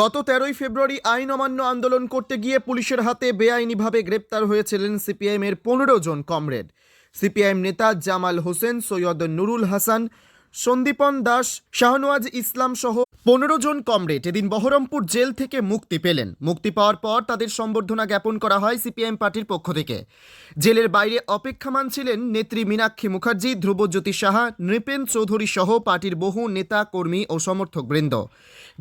গত তেরোই ফেব্রুয়ারি আইন অমান্য আন্দোলন করতে গিয়ে পুলিশের হাতে বেআইনিভাবে গ্রেপ্তার হয়েছিলেন সিপিআইএমের পনেরো জন কমরেড। সিপিআইএম নেতা জামাল হোসেন, সৈয়দ নুরুল হাসান সন্দীপন দাস, শাহনওয়াজ ইসলাম সহ পনেরো জন কমরেড এদিন বহরমপুর জেল থেকে মুক্তি পেলেন। মুক্তি পাওয়ার পর তাদের সম্বর্ধনা জ্ঞাপন করা হয় সিপিআইএম পার্টির পক্ষ থেকে। জেলের বাইরে অপেক্ষমান ছিলেন নেত্রী মীনাক্ষী মুখার্জি, ধ্রুবজ্যোতি সাহা, নৃপেন চৌধুরী সহ পার্টির বহু নেতা, কর্মী ও সমর্থকবৃন্দ।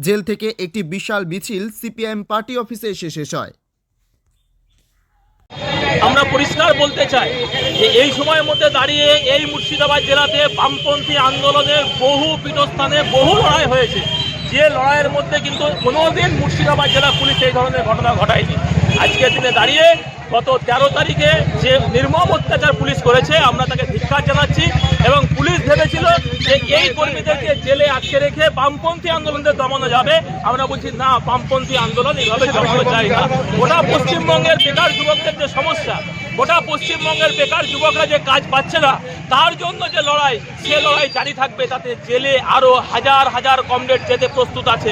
জেল থেকে একটি বিশাল মিছিল সিপিআইএম পার্টি অফিসে এসে শেষ হয়। আমরা পরিষ্কার বলতে চাই যে এই সময়ের মধ্যে দাঁড়িয়ে এই মুর্শিদাবাদ জেলাতে বামপন্থী আন্দোলনের বহু পীঠস্থানে বহু লড়াই হয়েছে। যে লড়াইয়ের মধ্যে কিন্তু কোনোদিন মুর্শিদাবাদ জেলা পুলিশ এই ধরনের ঘটনা ঘটায়নি। আজকের দিনে দাঁড়িয়ে গত তেরো তারিখে যে নির্মম অত্যাচার পুলিশ করেছে, আমরা তাকে ধিক্ষার জানাচ্ছি এবং পুলিশ ভেবেছিল যে এই কর্মীদেরকে জেলে আটকে রেখে বামপন্থী আন্দোলনদের দমানো যাবে। আমরা বলছি, না, বামপন্থী আন্দোলন এইভাবে দমানো যায় না। গোটা পশ্চিমবঙ্গের বেকার যুবকদের যে সমস্যা, গোটা পশ্চিমবঙ্গের বেকার যুবকরা যে কাজ পাচ্ছে না, তার জন্য যে লড়াই, সে লড়াই জারি থাকবে, তাতে জেলে আরও হাজার হাজার কমরেড যেতে প্রস্তুত আছে।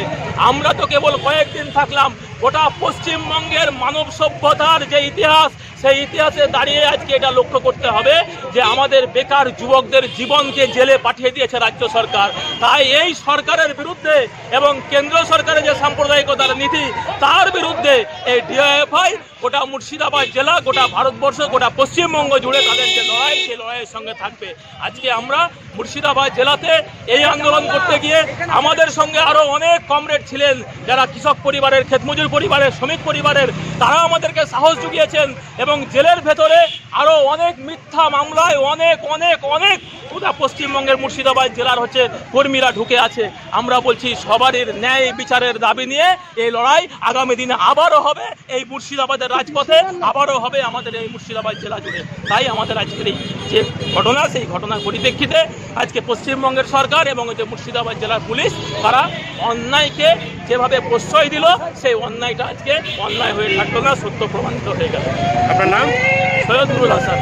আমরা তো কেবল কয়েকদিন থাকলাম, গোটা পশ্চিমবঙ্গের মানব সভ্যতার যে ইতিহাস সেই ইতিহাসে দাঁড়িয়ে আজকে এটা লক্ষ্য করতে হবে যে আমাদের বেকার যুবকদের জীবনকে জেলে পাঠিয়ে দিয়েছে রাজ্য সরকার। তাই এই সরকারের বিরুদ্ধে এবং কেন্দ্র সরকারের যে সাম্প্রদায়িকতার নীতি, তার বিরুদ্ধে এই ডিআইএফআই গোটা মুর্শিদাবাদ জেলা, গোটা ভারতবর্ষ, গোটা পশ্চিমবঙ্গ জুড়ে তাদের যে লড়াই লড়াইয়ের সঙ্গে থাকবে। আজকে আমরা মুর্শিদাবাদ জেলাতে এই আন্দোলন করতে গিয়ে আমাদের সঙ্গে আরও অনেক কমরেড ছিলেন, যারা কৃষক পরিবারের, ক্ষেতমজুর পরিবারের, শ্রমিক পরিবারের, তারা আমাদেরকে সাহস জুগিয়েছেন এবং জেলের ভেতরে আরও অনেক মিথ্যা মামলায় অনেক অনেক অনেক গোটা পশ্চিমবঙ্গের মুর্শিদাবাদ জেলার হচ্ছে কর্মীরা ঢুকে আছে। আমরা বলছি, সবারই ন্যায় বিচারের দাবি নিয়ে এই লড়াই আগামী দিনে আবারও হবে। এই মুর্শিদাবাদের রাজপথে আবারও হবে আমাদের এই মুর্শিদাবাদ জেলা জুড়ে। তাই আমাদের আজকের এই যে ঘটনা সেই ঘটনার পরিপ্রেক্ষিতে আজকে পশ্চিমবঙ্গের সরকার এবং যে মুর্শিদাবাদ জেলার পুলিশ তারা অন্যায়কে যেভাবে প্রশ্রয় দিল সেই অন্যায়টা আজকে অন্যায় হয়ে থাকল না সত্য প্রমাণিত হয়ে গেল। আপনার নাম? সৈয়দ নুরুল হাসান।